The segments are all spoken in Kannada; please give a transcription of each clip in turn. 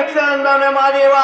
మిక్స్ అందానే మాదేవా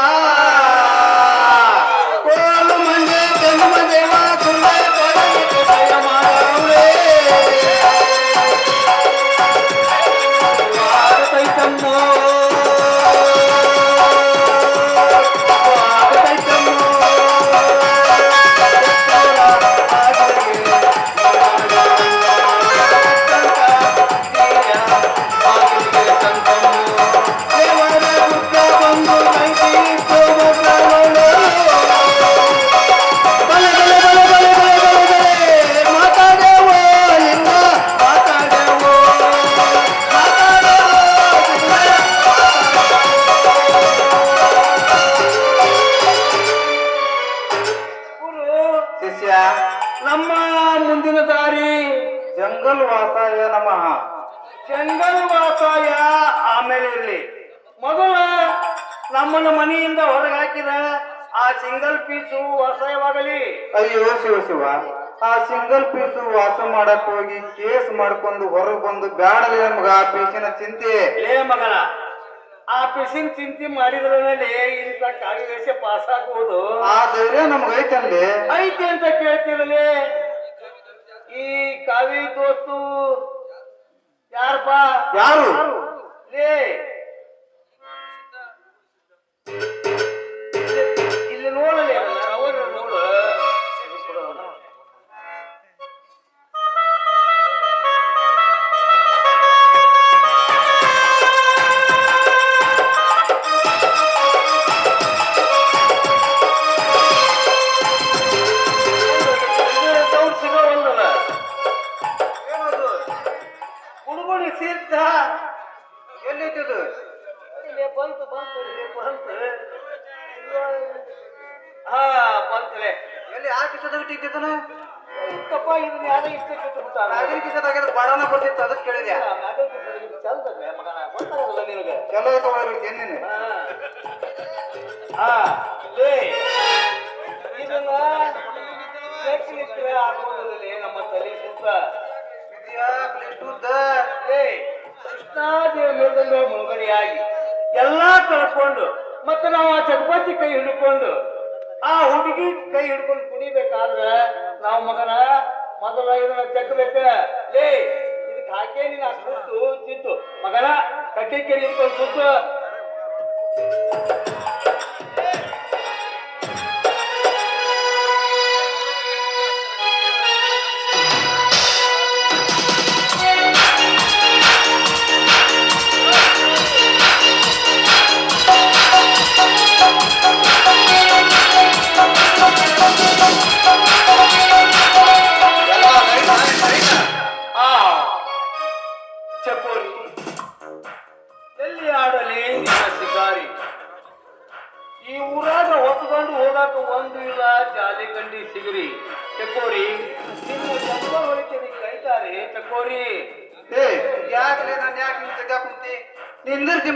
ನಮ್ಮನ್ನ ಮನೆಯಿಂದ ಹೊರಗೆ ಹಾಕಿದ ಆ ಸಿಂಗಲ್ ಪೀಸು ವಾಸಯವಾಗಲಿ ಅಯ್ಯೋ ಶಿವ ಶಿವ ಆ ಸಿಂಗಲ್ ಪೀಸು ವಾಸ ಮಾಡಕ್ ಹೋಗಿ ಕೇಸ್ ಮಾಡ್ಕೊಂಡು ಹೊರಗೆ ಬಂದು ಬ್ಯಾಡಲೇ ಮಗ ಆ ಪೀಸಿನ ಚಿಂತೆ. ಲೇ ಮಗಳ ಆ ಪೀಸಿನ ಚಿಂತೆ ಮಾಡಿದ್ರ ಮೇಲೆ ಇಂಥ ಕಾರ್ಯವೇಶ ಪಾಸ್ ಆಗ್ಬೋದು. ಆ ಧೈರ್ಯ ನಮ್ಗ ಐತಲ್ಲಿ ಐತೆ ಅಂತ ಕೇಳ್ತಿರಲಿ ಈ ಕಾವಿ ದೋಸ್ತು ಯಾರಪ್ಪ? ಯಾರು? ಲೇ ಇಲ್ಲೇ ಬಂತು ಬಂತು ಇಲ್ಲೇ ಬಂತು. ಹಾ ಬಂತಲೆ. ಎಲ್ಲಿ ಆ ಕಿಸದಾಗ ಇಟ್ಟಿದ್ದಾನ ಇತ್ತಪ್ಪ ಇದನ್ನ ಯಾರೋ ಇಷ್ಟ ಬಿಟ್ಟಾರ ರಾಜನ ಕಿಸದಾಗ ಬಡನ ಕೊಟ್ಟಿತ್ತು ಅದಕ್ಕೆ ಕೇಳಿದೆ. ಚಂದನೆ ಮಗನ. ಗೊತ್ತಾಗಲ್ಲ ನಿನಗೆ. ಚಲೋ ತಗೊಳ್ಬೇಕು ಏನೇನು ಹಾ. ಲೇ ಇದನ್ನ ನಮ್ಮ ತಲೆ ಸುತ್ತ ಲೇ ಕೃಷ್ಣಾದೇವ ಮೃದಂಗ ಮುಳುಗಡೆಯಾಗಿ ಎಲ್ಲಾ ಕಳ್ಕೊಂಡು ಮತ್ತೆ ನಾವು ಆ ಜಗಪತಿ ಕೈ ಹಿಡ್ಕೊಂಡು, ಆ ಹುಡುಗಿ ಕೈ ಹಿಡ್ಕೊಂಡು ಕುಣಿಬೇಕಾದ್ರೆ ನಾವು ಮಗನ ಮೊದಲ ಇದನ್ನ ಜಗ್ಬೇಕ ಲೇ, ಇದಕ್ಕೆ ಹಾಕೇ ನೀನು ಸುತ್ತು ಜಿದ್ದು ಮಗನ ಕಟ್ಟಿ ಕೈ ಹಿಡ್ಕೊಂಡು ಸುತ್ತು.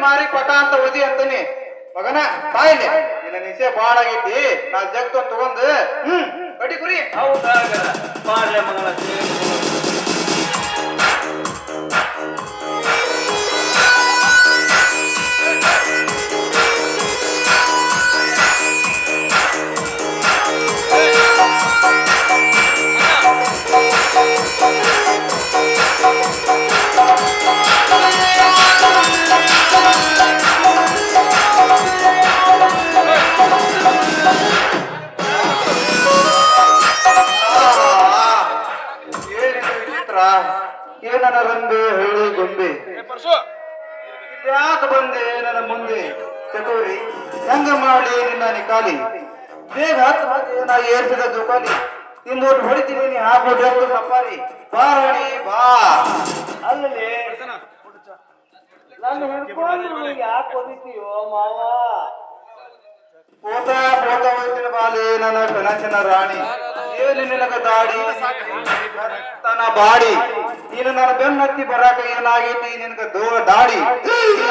ಮಾರಿ ಕೊಟ್ಟ ಅಂತ ಓದಿ ಅಂತಾನೆ. ಮಗನ ಬಾಯಿಲೆ ನಿನ್ನ ನಿಸೆ ಬಾಳ ಆಗೈತಿ. ನಾ ಜಗ್ ತಗೊಂಡ್. ಹ್ಮ್ ಕಡಿ ಕುರಿ. ಹೌದಾಗ ಮಾಡ್ಲೆ ಮಗಳ ಮಾಡಿ ನಿನ್ನ ನಿಕಾಲಿ. ಬೇಗ ಏರ್ಸಿದ ಜೋಕಾಲಿ ಇಂದೋಟ್ ಹೊಡಿತೀನಿ, ನೀ ಸಫಾರಿ ಬಾ ರಾಣಿ, ಬಾ. ಅಲ್ಲಿ ನಾನು ಹಿಡ್ಕೊಂಡು ಯಾಕೆ ಹೊದಿತೀಯೋ ಮಾವ? ಪೋತ ಪೋತ, ಹೋಯ್ತಿನ ಬಾಲಿ, ನನ್ನ ಕನಸಿನ ರಾಣಿ. ಏನು ನಿನಗ ದಾಡಿ ತನ ಬಾಡಿ. ನೀನು ನನ್ನ ಬೆನ್ನತ್ತಿ ಬರಾಕ ಏನಾಗೈತಿ? ನಿನಗ ದಾಡಿ.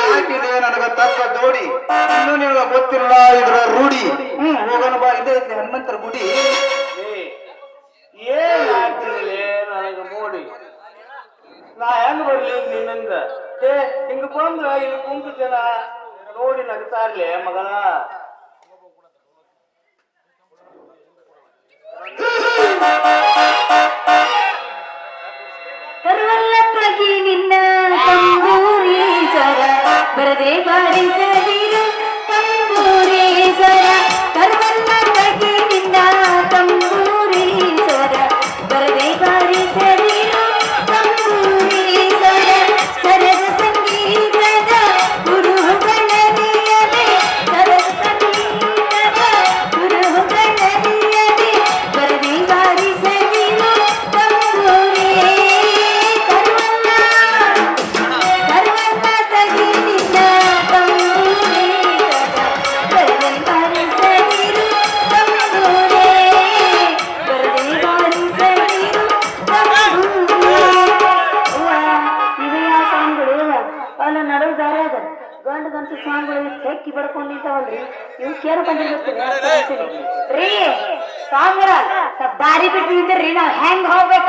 ಹಾಕಿದೆ ನನಗ ತಕ್ಕ ದೋಡಿ ಇನ್ನು ನಿನಗ ಗೊತ್ತಿಲ್ಲ ಇದ್ರ ರೂಢಿ. ಹ್ಮ್ ಹೋಗೋಣ ಬಾ ಇದೇ ಐತಿ ಹನುಮಂತರ ಗುಡಿ. ಏ, ಏನ್ ಆಗ್ತಿರಲಿ ನನಗೆ ನೋಡಿ ನಾ ಹೆಂಗ್ ಬರ್ಲಿ ನಿನ್ನಿಂದ? ಹಿಂಗ ಬಂದ್ರ ಇಲ್ಲಿ ಕುಂತ ಜನ ನೋಡಿ ನಗ್ತಾ ಇರ್ಲಿ ಕರುವಲ್ಲಕ್ಕಾಗಿ ನಿನ್ನ ತಂಬೂರೀಶ್ವರ ಬರದೆ ಬಾರಿಸದಿರು ತಂಬೂರೀಶ್ವರ ದಾರಿ ಬಿಟ್ಟು ನಿಂತಿರಿ ನಾವು ಹೆಂಗ್ ಹೋಗ್ಬೇಕು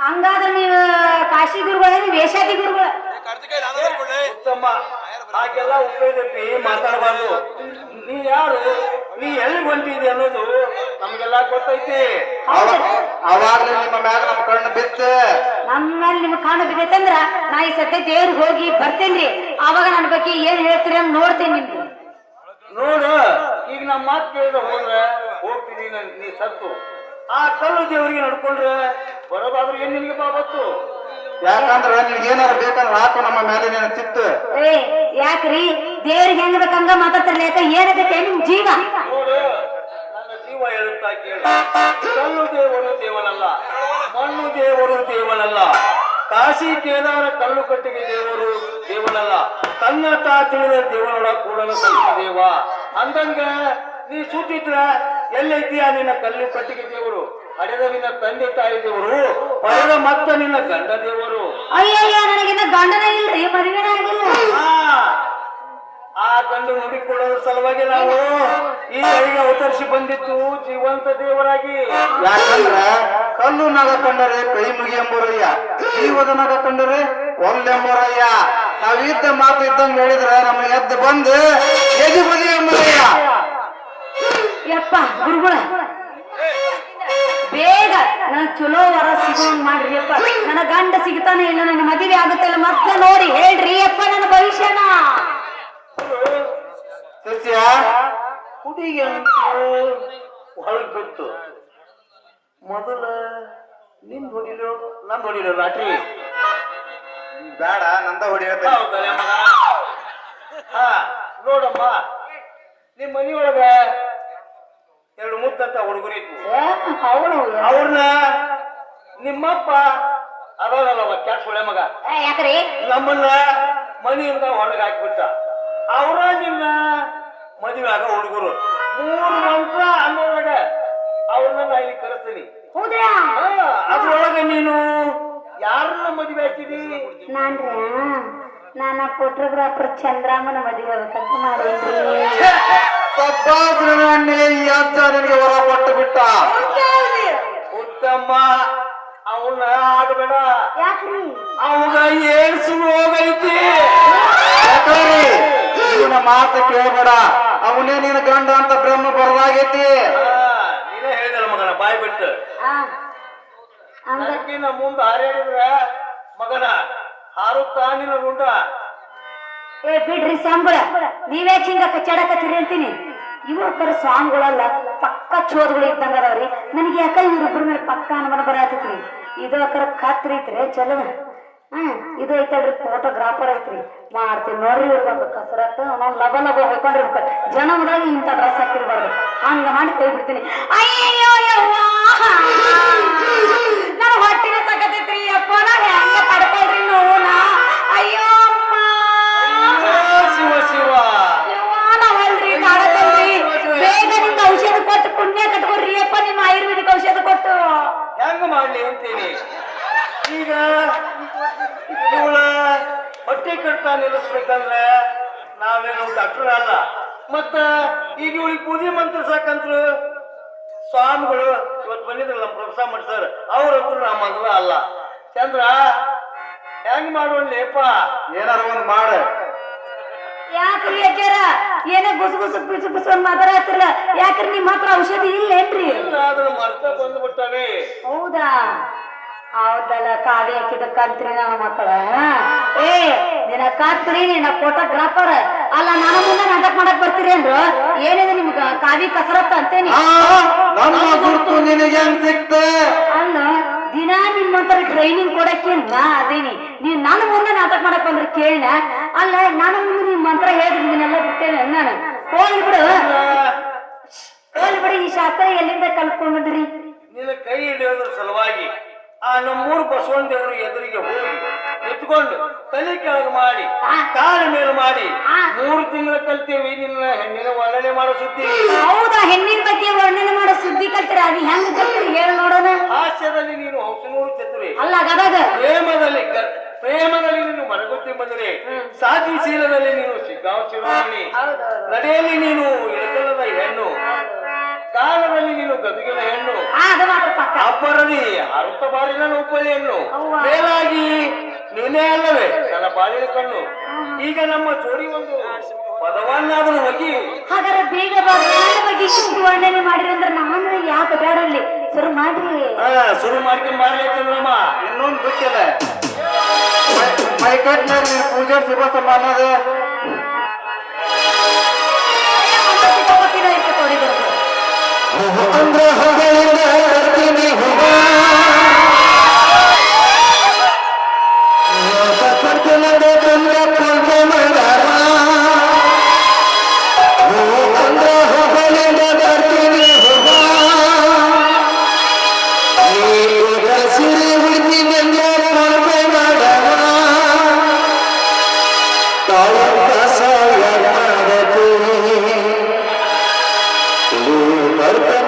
ಹಂಗಾದ್ರೆ ನೀವು ಕಾಶಿ ಗುರುಗಳ ವೇಷಾದಿ ಗುರುಗಳ ಉತ್ತಮ ಹಾಗೆಲ್ಲ ಉಪಯೋಗಪಿ ಮಾತಾಡಬಾರ್ದು ನೀ ಯಾರು ನೀ ಎಲ್ಲಿ ಹೊಂಟಿದೆ ಅನ್ನೋದು ನಮಗೆಲ್ಲ ಗೊತ್ತೈತಿ. ಅವ- ಅವಾಗ್ಲೇ ನಿಮ್ಮ ಮ್ಯಾಗ ನಮ್ಮ ಕಣ್ಣು ಬಿತ್ತು. ನಮ್ಮಲ್ಲಿ ನಿಮ್ಗೆ ಕಾಣ ಬಿದ್ದೈತಂದ್ರ ನಾ ಈ ಸತ್ಯ ದೇವ್ರಿಗೆ ಹೋಗಿ ಬರ್ತೇನ್ರಿ. ಅವಾಗ ನನ್ನ ಬಗ್ಗೆ ಏನ್ ಹೇಳ್ತೀರಿ ಅಂತ ನೋಡ್ತೇನೆ ನಿಮ್ಗೆ. ನೋಡು ಈಗ ನಮ್ಮ ಮಾತು ಕೇಳಿದ್ರೆ ಹೋದ್ರೆ ಹೋಗ್ತೀನಿ ನನ್- ನೀ ಸತ್ತು. ಆ ಕಲ್ಲು ದೇವರಿಗೆ ನಡ್ಕೊಂಡ್ರೆ ಬರೋದಾದ್ರೆ ಏನ್ ನಿನ್ಗೆ ಬಾಬತ್ತು ಯಾಕಂದ್ರ ನಿನ್ಗೆ ಏನಾರ ಬೇಕಂದ್ರೆ ಹಾಕು ನಮ್ಮ ಮೇಲೆ ನೀನು ಚಿತ್ತು ಏ ಯಾಕ್ರಿ? ದೇವ್ರಿಗೆ ಹೆಂಗ್ ಬೇಕಂಗ ಮಾತಾಡ್ತಾರೆ ಯಾಕ? ಏನದಕ್ಕೆ ನಿಮ್ ಜೀವ? ಕೇಳು. ಕಲ್ಲು ದೇವರು ದೇವನಲ್ಲ, ಮಣ್ಣು ದೇವರು ದೇವನಲ್ಲ, ಕಾಶಿ ಕೇದಾರ ಕಲ್ಲು ಕಟ್ಟಿಗೆ ದೇವರು ದೇವನಲ್ಲ, ತನ್ನ ತಾ ತಿಳಿದ ದೇವನೊಳ ಕೂಡ ದೇವ ಅಂದಂಗ, ನೀ ಸುತ್ತಿದ್ರ ಎಲ್ಲೈತಿಯ ನಿನ್ನ ಕಲ್ಲು ಕಟ್ಟಿಗೆ ದೇವರು? ಪಡೆದ ನಿನ್ನ ತಂದೆ ತಾಯಿ ದೇವರು, ಪಡೆದ ಮತ್ತ ನಿನ್ನ ಗಂಡ ದೇವರು. ಅಯ್ಯಯ್ಯ, ನನಗಿನ್ನ ಗಂಡನ ಆ ಗಂಡು ಸಲುವಾಗಿ ನಾವು ಈ ಕೈಗೆ ಅವತರಿಸಿ ಬಂದಿತ್ತು ಜೀವಂತ ದೇವರಾಗಿ. ಯಾಕಂದ್ರ ಕಲ್ಲು ನಗ ಕಂಡರೆ ಕೈ ಮುಗಿಯಂಬರಯ್ಯ ಜೀವದ ನಗ ಕಂಡರೆ ಒಲ್ಲೆಂಬರಯ್ಯ ನಾವ್ ಇದ್ದ ಮಾತು ಇದ್ದಂಗ ಹೇಳಿದ್ರ ನಮ್ಮ ಎದ್ದು ಬಂದು ಎದಿ ಬದಿ ಎಂಬರಯ್ಯ. ಯಪ್ಪ ಗುರುಗಳ ಬೇಗ ನನ್ ಚಲೋ ವರ ಸಿಗೋಂಗ್ ಮಾಡ್ರಿ ಅಪ್ಪ ನನ್ನ ಗಂಡ ಸಿಗ್ತಾನೆ ಇಲ್ಲ ನನ್ನ ಮದುವೆ ಆಗುತ್ತೆ ಇಲ್ಲ ಮತ್ತೆ ನೋಡಿ ಹೇಳ್ರಿ ಅಪ್ಪ ನನ್ನ ಭವಿಷ್ಯನ. ಸಸ್ಯ ಹುಡುಗಿ ಅಂತೂ ಬಿತ್ತು. ಮೊದಲ ನಿನ್ ಹೊಡಿಲು ನಂದ್ ಹೊಡಿಲು ಲಾಟ್ರಿ ಬೇಡ ನಂದ ಹೊಡಿಯತ್ತೆ ಹಾ ನೋಡಮ್ಮ ನಿಮ್ ಮನಿಯೊಳಗ ಎರಡು ಮುತ್ತಂತ ಹುಡುಗರು ಇದ್ವು. ಅವಳು ಅವ್ರನ್ನ ನಿಮ್ಮಪ್ಪ ಅದಲ್ಲ ಕ್ಯಾಟ್ ಸುಳೆ ಮಗ? ಯಾಕ್ರಿ? ನಮ್ಮನ್ನ ಮನೆಯಿಂದ ಹೊರಗೆ ಹಾಕ್ಬಿಟ್ಟ. ಅವ್ರ ನಿನ್ನ ಮದುವೆ ಆಗ ಹುಡುಗರು. ಮೂರು ಮಂತ್ರ ಅನ್ನೋದಾಗ ಅವ್ರನ್ನ ನಾ ಇಲ್ಲಿ ಕರೆಸ್ತೀನಿ. ಅದ್ರೊಳಗೆ ನೀನು ಯಾರನ್ನ ಮದುವೆ ಹಾಕಿದಿ ನಾನ್ರಿ ನಾನು ಫೋಟೋಗ್ರಾಫರ್ ಚಂದ್ರಾಮನ ಮದುವೆ ಆಗ್ಬೇಕಂತ ಮಾಡೇನ್ರಿ ಸಬ್ಬಾಸ್ರನೇ ಈ ನಿನಗೆ ಹೊರ ಕೊಟ್ಟು ಬಿಟ್ಟ. ಉತ್ತಮ ಅವನ್ನ ಆಗಬೇಡ. ಯಾಕ್ರಿ? ಅವಾಗ ಸುಳ್ಳು ಹೋಗೈತಿ ಮಾತು ಕೇಳಬೇಡ. ಅವನೇ ನಿನ್ನ ಗಂಡ ಅಂತ ಬ್ರಹ್ಮ ಬರಲಾಗೈತಿ ಹಾ, ನೀನೇ ಹೇಳಿದಲ್ಲ ಮಗನ ಬಾಯ್ ಬಿಟ್ಟು. ಅದಕ್ಕಿನ್ನ ಮುಂದೆ ಹಾರಾಡಿದ್ರ ಮಗನ ಹಾರುತ್ತಾ ನಿನ್ನ ಗುಂಡ? ಏ ಬಿಡ್ರಿ ಸ್ವಾಮಿಗಳ ನೀವೇ ಹಿಂಗ ಕಚ್ಚಾಡಕತ್ತೀರಿ ಅಂತೀನಿ. ಇವಕ್ಕರ ಸ್ವಾಮಿಗಳಲ್ಲ ಪಕ್ಕ ಚೋದ್ಗಳು ಇದ್ದಂಗ ಅದಾವ್ರಿ. ನನಗೆ ಯಾಕ ಇವ್ರಿಬ್ರ ಮೇಲೆ ಪಕ್ಕ ಅನುಮಾನ ಬರತೈತ್ರಿ ಇದು ಅಕ್ಕರ ಖಾತ್ರಿ ಐತ್ರಿ ಚಲೋ ಹ್ಮ್ ಇದು ಐತಲ್ರಿ ಫೋಟೋಗ್ರಾಫರ್ ಐತ್ರಿ. ಮಾಡ್ತೀನಿ ನೋಡ್ರಿ ಒಂದು ಕಸರತ್ತು. ನಾವು ಲಬ ಲಬ ಹೊಯ್ಕೊಂಡಿರ್ಬೇಕು ಜನಮದಾಗ ಇಂಥ ಡ್ರೆಸ್ ಹಾಕಿರ್ಬಾರ್ದು. ಹಂಗ ಮಾಡಿ ಕೈ ಬಿಡ್ತೀನಿ. ಅಯ್ಯೋ ನನ್ನ ಹೊಟ್ಟಿನ ಸಕತೈತ್ರಿ ಅಪ್ಪ ನಾ ಹೆಂಗ ತಡ್ಕೊಳ್ರಿ ನೋನ ಅಯ್ಯೋ ಶಿವ ಶಿವ! ನಾವಲ್ರಿ ಕಾಡಕಲ್ರಿ ಬೇಗ ನಿಮ್ಗೆ ಔಷಧ ಕೊಟ್ಟು ಪುಣ್ಯ ಕಟ್ಕೊಡ್ರಿ ಅಪ್ಪ ನಿಮ್ಮ ಆಯುರ್ವೇದಿಕ್ ಔಷಧ ಕೊಟ್ಟು. ಹೆಂಗ ಮಾಡ್ಲಿ ಅಂತೀನಿ? ಈಗ ಇವಳ ಹೊಟ್ಟೆ ಕಡ್ತಾ ನಿಲ್ಲಿಸ್ಬೇಕಂದ್ರೆ ನಾವೇನು ಡಾಕ್ಟರ್ ಅಲ್ಲ. ಮತ್ತ ಈಗ ಇವಳಿಗೆ ಪೂಜೆ ಮಂತ್ರ ಸಾಕಂದ್ರು ಸ್ವಾಮಿಗಳು ಇವತ್ತು ಬಂದಿದ್ರು ನಮ್ಮ ಪ್ರೊಫೆಸರ್ ಮಾಡಿ ಸರ್ ಅವ್ರಂತೂ ನಮ್ಮ ಮಂತ್ರ ಅಲ್ಲ. ಚಂದ್ರ ಹೆಂಗ್ ಮಾಡೋಣಪ್ಪ ಏನಾರ ಒಂದು ಮಾಡ. ಯಾಕ್ರಿ ಯಾಕ್ಯಾರ ಏನೇ ಗುಸು ಗುಸು ಪಿಸು ಪಿಸು ಮಾತಾಡತ್ತಿರಲ್ಲ ಯಾಕ್ರಿ ನಿಮ್ಮ ಹತ್ರ ಔಷಧಿ ಇಲ್ಲೇನ್ರಿ ಏನ್ರಿ? ಮರ್ತ ಬಂದ್ಬಿಟ್ಟವೆ ಹೌದಾ? ಹೌದಲ್ಲ ಕಾವಿ ಹಾಕಿದ ಕಂತ್ರಿ ನಮ್ಮ ಮಕ್ಕಳ ಏ ನಿನ್ನ ಕಾತ್ರಿ ನಿನ್ನ ಫೋಟೋಗ್ರಾಫರ್ ಅಲ್ಲ ನಾನು ಮುಂದೆ ನಾಟಕ ಮಾಡಕ್ ಬರ್ತೀರಿ ಅಂದ್ರು? ಏನಿದೆ ನಿಮ್ಗ? ಕಾವಿ ಕಸರತ್ತ ಅಂತೇನಿ ನಮ್ಮ ಗುರುತು ನಿನಗೆ ಸಿಕ್ತ? ಅಲ್ಲ ದಿನ ನಿಮ್ಮಂತರ ಟ್ರೈನಿಂಗ್ ಕೊಡಕ್ಕೆ ನಾ ಅದೇನಿ. ನೀವ್ ನನ್ನ ಮುಂದೆ ನಾಟಕ ಮಾಡಕ್ ಬಂದ್ರೆ ಕೇಳಿನ? ಅಲ್ಲ ನಾನು ಮುಂದೆ ನಿಮ್ ಮಂತ್ರ ಹೇಳಿದ್ನೆಲ್ಲ ಬಿಟ್ಟೇನೆ ನಾನು. ಹೋಗ್ಲಿ ಬಿಡು. ಹೋಗ್ಲಿ ಬಿಡು ಈ ಶಾಸ್ತ್ರ ಎಲ್ಲಿಂದ ಕಲ್ತ್ಕೊಂಡ್ರಿ ಬಂದ್ರಿ? ನಿನ್ನ ಕೈ ಹಿಡಿಯೋದ್ರ ಸಲುವಾಗಿ ಆ ನಮ್ಮೂರು ಬಸವಣ್ಣ ದೇವರು ಎದುರಿಗೆ ಹೋಗಿ ಎತ್ಕೊಂಡು ತಲೆ ಕೆಳಗೆ ಮಾಡಿ ಕಾಲ ಮೇಲೆ ಮಾಡಿ ಮೂರು ತಿಂಗಳು ಕಲ್ತೀವಿ ನಿನ್ನ ಹೆಣ್ಣಿನ ವರ್ಣನೆ ಮಾಡೋ ಸುದ್ದಿ. ಹೌದಾ ಹೆಣ್ಣಿನ ಬಗ್ಗೆ ವರ್ಣನೆ ಮಾಡೋ ಸುದ್ದಿ ಕಲ್ತೀರ? ಅದು ಹೆಂಗ್ ಕಲ್ತೀರಿ ಹೇಳ ನೋಡೋಣ. ಹಾಸ್ಯದಲ್ಲಿ ನೀನು ಹೊಸನೂರು ಚತುರಿ. ಅಲ್ಲ ಗದಗ. ಪ್ರೇಮದಲ್ಲಿ ಪ್ರೇಮದಲ್ಲಿ ನೀನು ಮರಗುತ್ತಿ ಬಂದರೆ ಸಾಧಿಶೀಲದಲ್ಲಿ ನೀನು ಸಿಗ್ಗಾಂವ್ ಶಿರೋಮಣಿ ನಡೆಯಲ್ಲಿ ನೀನು ಇಳಕಲ್ಲದ ಹೆಣ್ಣು. ಕಾಲದಲ್ಲಿ ನೀನು ಗದುಗಿನ ಹೆಣ್ಣು. ಆ, ಅರುತ್ತ ಬಾರಿನ ಉಪ್ಪಲಿ ಹೆಣ್ಣು ಮೇಲಾಗಿ ನೀನೇ ಅಲ್ಲವೇ? ನನ್ನ ಬಾಳಿನ ಕಣ್ಣು. ಈಗ ನಮ್ಮ ಜೋಡಿ ಒಂದು ಪದವನ್ನಾದರೂ ಹೋಗಿ. ಹಾಗಾದ್ರೆ ಬೇಗ ಬಗ್ಗೆ ಇಷ್ಟು ವರ್ಣನೆ ಮಾಡಿರಂದ್ರೆ ನಾನು ಯಾಕೆ ಬೇಡಲ್ಲಿ? ಶುರು ಮಾಡಿ ಶುರು ಮಾಡ್ಕೊಂಡು ಮಾಡ್ಲಿಕ್ಕಂದ್ರಮ್ಮ ಇನ್ನೊಂದು ಬಿಟ್ಟಿಲ್ಲ ಮೈಕಟ್ನಾಗ ಪೂಜೆ ಪೂಜೆ ಸಿಗೋಸಮ್ಮ ಅಂದ್ರ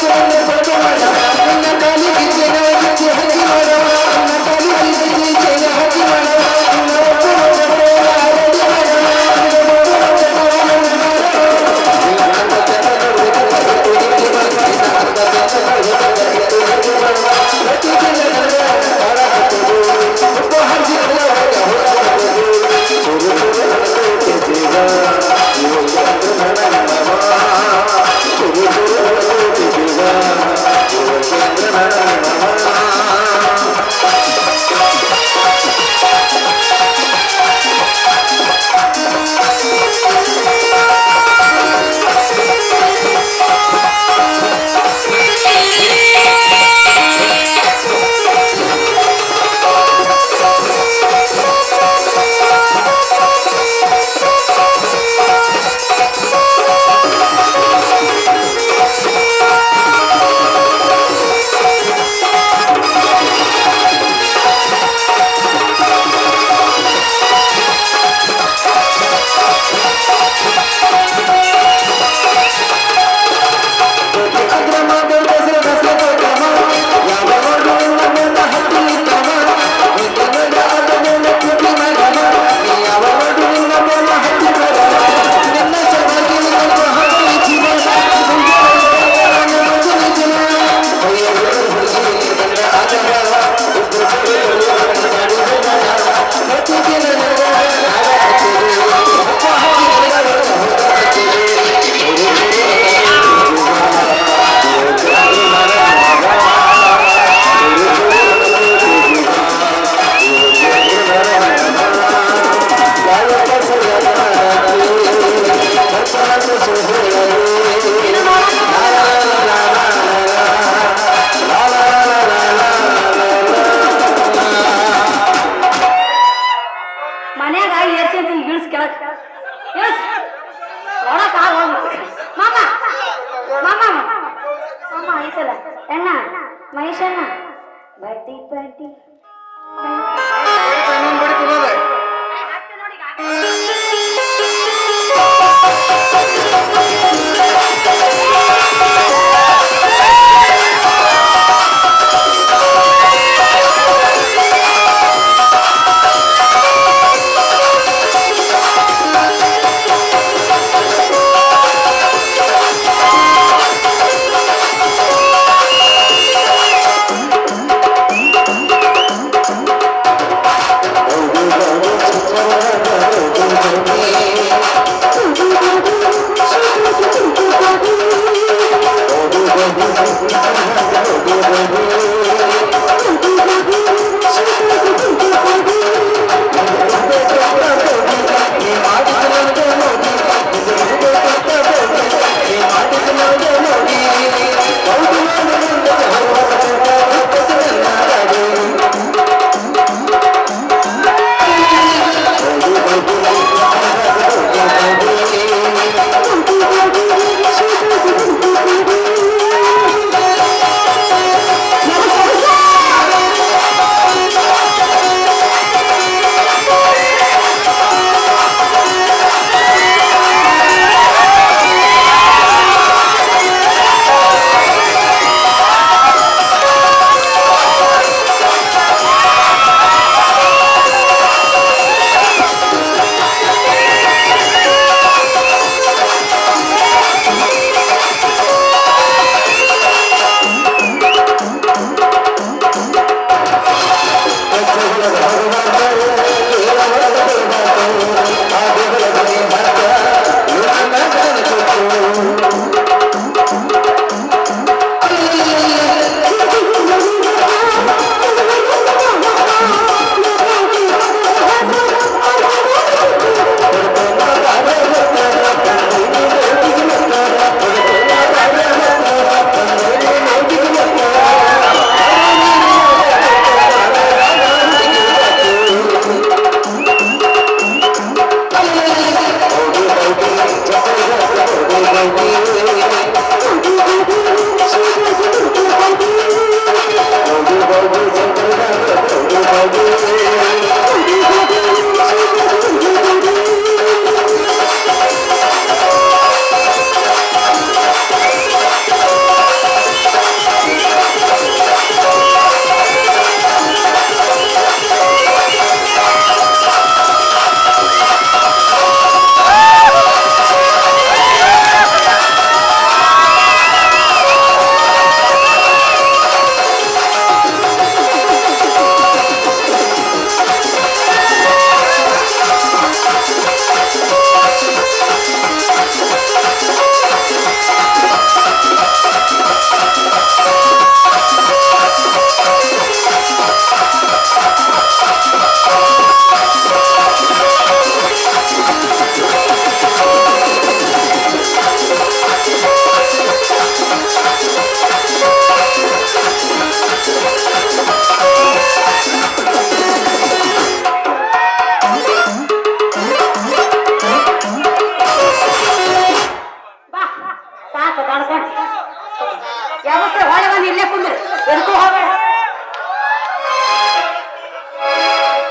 ಸುಹಳತೆ ಆ